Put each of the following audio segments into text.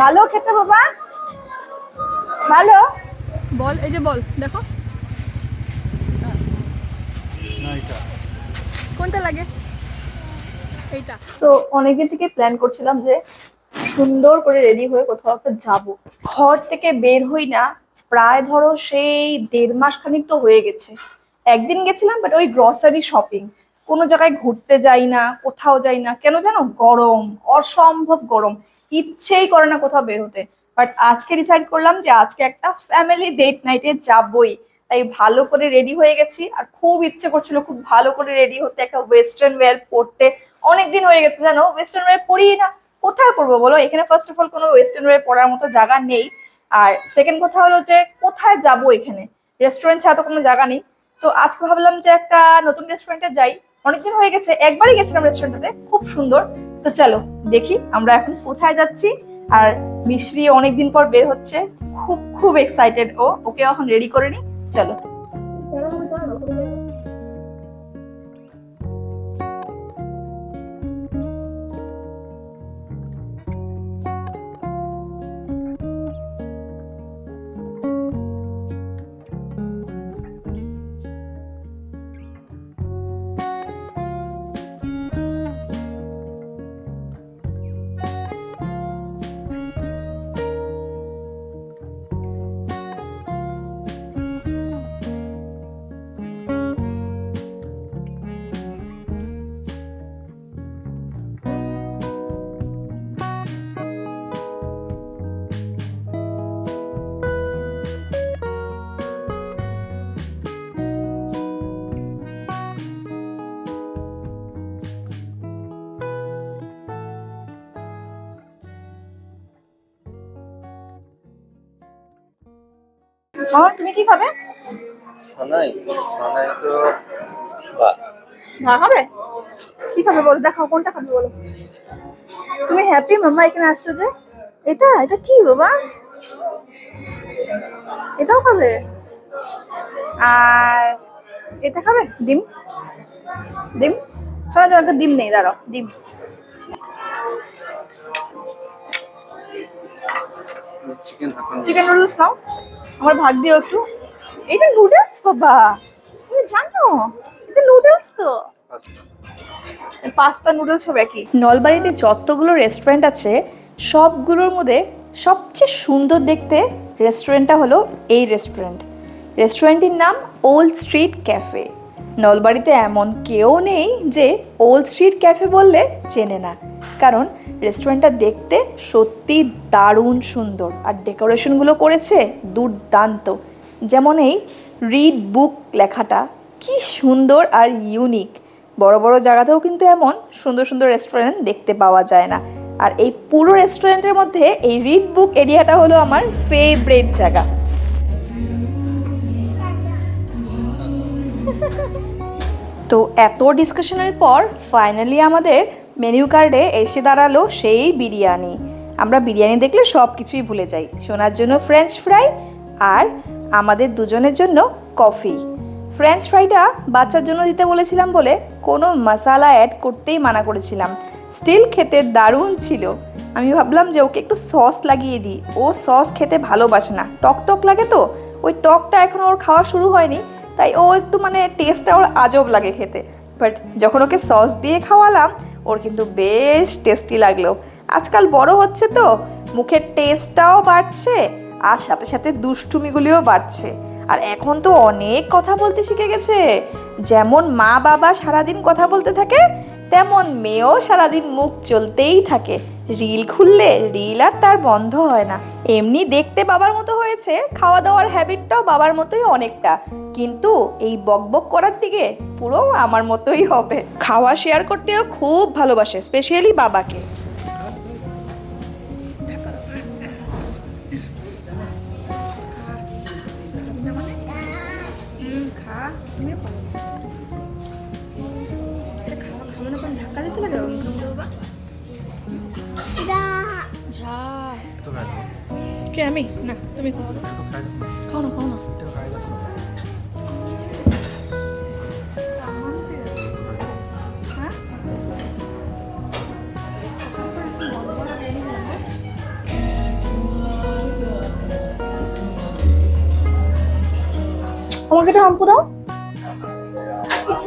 ভালো খেতে বাবা। ভালো। বল এই যে বল দেখো। কোনটা লাগে? এইটা। সো অনেকদিন থেকে প্ল্যান করছিলাম যে সুন্দর করে রেডি হয়ে কোথাও একটা যাব। ঘর থেকে বের হই না প্রায় ধরো সেই দেড় মাস খানিক তো হয়ে গেছে। একদিন গেছিলাম বাট ওই গ্রসারি শপিং কোনো জায়গায় ঘুরতে যাই না, কোথাও যাই না, কেন জানো? গরম, অসম্ভব গরম। ইচ্ছেই করে না কোথাও বের হতে। বাট আজকে ডিসাইড করলাম যে আজকে একটা ফ্যামিলি ডেট নাইটে যাবই। তাই ভালো করে রেডি হয়ে গেছি। আর খুব ইচ্ছে করছিল খুব ভালো করে রেডি হতে একটা ওয়েস্টার্ন ওয়্যার পরতে। অনেকদিন হয়ে গেছে জানো? ওয়েস্টার্ন ওয়্যার পরি না। কোথায় পরবো বলো? এখানে ফার্স্ট অফ অল কোনো ওয়েস্টার্ন ওয়্যার পরার মতো জায়গা নেই। আর সেকেন্ড কথা হলো যে কোথায় যাব এখানে? রেস্টুরেন্ট ছাড়া তো কোনো জায়গা নেই। তো আজকে ভাবলাম যে একটা নতুন রেস্টুরেন্টে যাই। অনেকদিন হয়ে গেছে, একবারই গেছিলাম রেস্টুরেন্টে খুব সুন্দর। তো চলো, দেখি আমরা এখন কোথায় যাচ্ছি। আর মিশ্রি অনেকদিন পর বের হচ্ছে, খুব খুব এক্সাইটেড ও ওকে এখন রেডি করে নি। চলো। মামা তুমি কি খাবে সানাই সানাই তো বা। না খাবে? কি খাবে বলো? দেখাও কোনটা খাবে বলো? তুমি হ্যাপি মাম্মা এখানে আসছো যে? এটা এটা কি বাবা? এটাও খাবে? আর এটা খাবে? ডিম? ডিম? তো একটা ডিম নেই দাঁড়াও ডিম। চিকেন চিকেন নুডলস নাও। আমার ভাগ দিও একটু। এটা নুডলস বাবা। তুমি জানো? এটা নুডলস তো। পাস্তা নুডলস সব একই নলবাড়িতে যতগুলো রেস্টুরেন্ট আছে, সবগুলোর মধ্যে সবচেয়ে সুন্দর দেখতে রেস্টুরেন্টটা হলো এই রেস্টুরেন্ট রেস্টুরেন্টটির নাম ওল্ড স্ট্রিট ক্যাফে নলবাড়িতে এমন কেউ নেই যে ওল্ড স্ট্রিট ক্যাফে বললে চেনে না। কারণ রেস্টুরেন্টটা দেখতে সত্যি দারুণ সুন্দর। আর ডেকোরেশনগুলো করেছে দুর্দান্ত। যেমন এই রিড বুক লেখাটা, কি সুন্দর আর ইউনিক বড় বড় জায়গাতেও কিন্তু এমন সুন্দর সুন্দর রেস্টুরেন্ট দেখতে পাওয়া যায় না। আর এই পুরো রেস্টুরেন্টের মধ্যে এই রিড বুক এরিয়াটা হলো আমার ফেভারেট জায়গা। তো এত ডিসকাশনের পর ফাইনালি আমাদের মেনু কার্ডে এসে দাঁড়াল সেই বিরিয়ানি। আমরা বিরিয়ানি দেখলে সব কিছুই ভুলে যাই। সোনার জন্য ফ্রেঞ্চ ফ্রাই আর আমাদের দুজনের জন্য কফি। ফ্রেঞ্চ ফ্রাইটা বাচ্চার জন্য দিতে বলেছিলাম বলে কোনো মশালা অ্যাড করতেই মানা করেছিলাম। স্টিল খেতে দারুণ ছিল। আমি ভাবলাম যে ওকে একটু সস লাগিয়ে দিই। ও সস খেতে ভালোবাসে না। টক টক লাগে তো। ওই টকটা এখন ওর খাওয়া শুরু হয়নি। তাই ও একটু মানে টেস্টটা ওর আজব লাগে খেতে। বাট যখন ওকে সস দিয়ে খাওয়ালাম, ওর কিন্তু বেশ টেস্টি লাগল। আজকাল বড় হচ্ছে তো। মুখের টেস্টটাও বাড়ছে। আর সাথে সাথে দুষ্টুমিগুলিও বাড়ছে। আর এখন তো অনেক কথা বলতে শিখে গেছে। যেমন মা বাবা সারাদিন কথা বলতে থাকে, তেমন মেয়েও সারাদিন মুখ চলতেই থাকে। রিল খুললে রিল আর তার বন্ধ হয় না। এমনি দেখতে বাবার মতো হয়েছে খাওয়া দাওয়ার হ্যাবিটটাও বাবার মতোই অনেকটা। কিন্তু এই বকবক করার দিকে পুরো আমার মতোই হবে। খাওয়া শেয়ার করতেও খুব ভালোবাসে স্পেশালি বাবাকে। খা তুমি খাওয়া খাওয়ানোর পর ধাক্কা দিতে লাগে? কে আমি? না তুমি খাও না খাও না। আমাকে একটা হাম্পু দাও।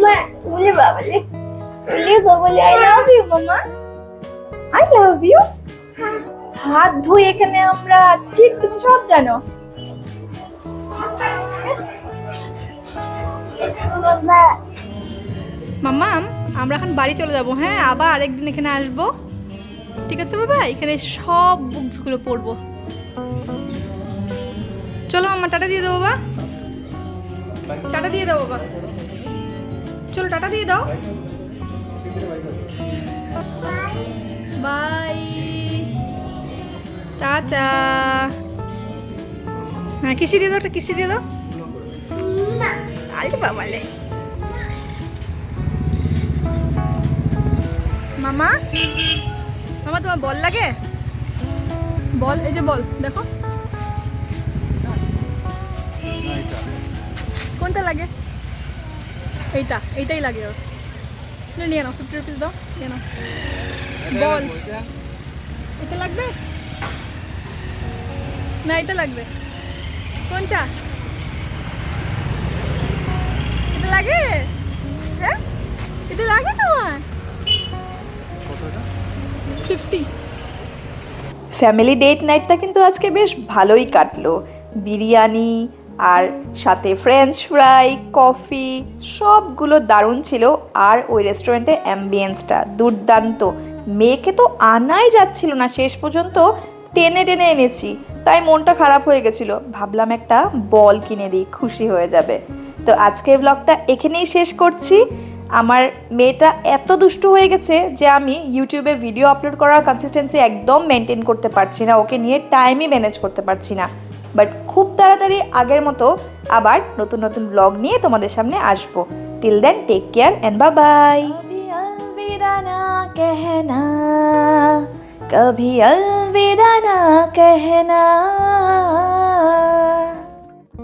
বলে বলে আই লাভ ইউ মামা। আই লাভ ইউ হাত ধুই এখানে আমরা ঠিক তুমি সব জানো। মাম্মাম আমরা এখন বাড়ি চলে যাব হ্যাঁ? আবার আরেকদিন এখানে আসব। ঠিক আছে বাবা? এখানে সব বুকসগুলো পড়ব। চলো মাম্মা টাটা দিয়ে দেবো বাবা। টাটা দিয়ে দাও বাবা। চলো টাটা দিয়ে দাও। বাই। টাটা। হ্যাঁ কিসি দিয়ে দাও, একটা কিসি দিয়ে দাও। আরে বাবালে মামা? মামা, তোমার বল লাগে? বল, এই যে বল, দেখো। কোনটা লাগে? এইটা এইটাই লাগে ওর। নে, নিয়ে নাও ফিফটি রুপিস দাও নিয়ে নাও। বল। এটা লাগবে? না এটা লাগবে। কোনটা? এটা লাগে? হ্যাঁ? এটা লাগে তোমার? ফিফটি ফ্যামিলি ডেট নাইটটা কিন্তু আজকে বেশ ভালোই কাটলো। বিরিয়ানি আর সাথে ফ্রেঞ্চ ফ্রাই কফি সবগুলো দারুণ ছিল। আর ওই রেস্টুরেন্টে অ্যাম্বিয়েন্সটা দুর্দান্ত। মেয়েকে তো আনাই যাচ্ছিল না। শেষ পর্যন্ত টেনে টেনে এনেছি। তাই মনটা খারাপ হয়ে গেছিল। ভাবলাম একটা বল কিনে দিই, খুশি হয়ে যাবে। তো আজকের ব্লগটা এখানেই শেষ করছি। আমার মেয়েটা এত দুষ্টু হয়ে গেছে যে আমি ইউটিউবে ভিডিও আপলোড করার কনসিস্টেন্সি একদম মেনটেন করতে পারছি না। ওকে নিয়ে টাইমই ম্যানেজ করতে পারছি না। বাট খুব তাড়াতাড়ি আগের মতো আবার নতুন নতুন ব্লগ নিয়ে তোমাদের সামনে আসবো till then take care and bye bye अलविदा ना कहना कभी अलविदा ना कहना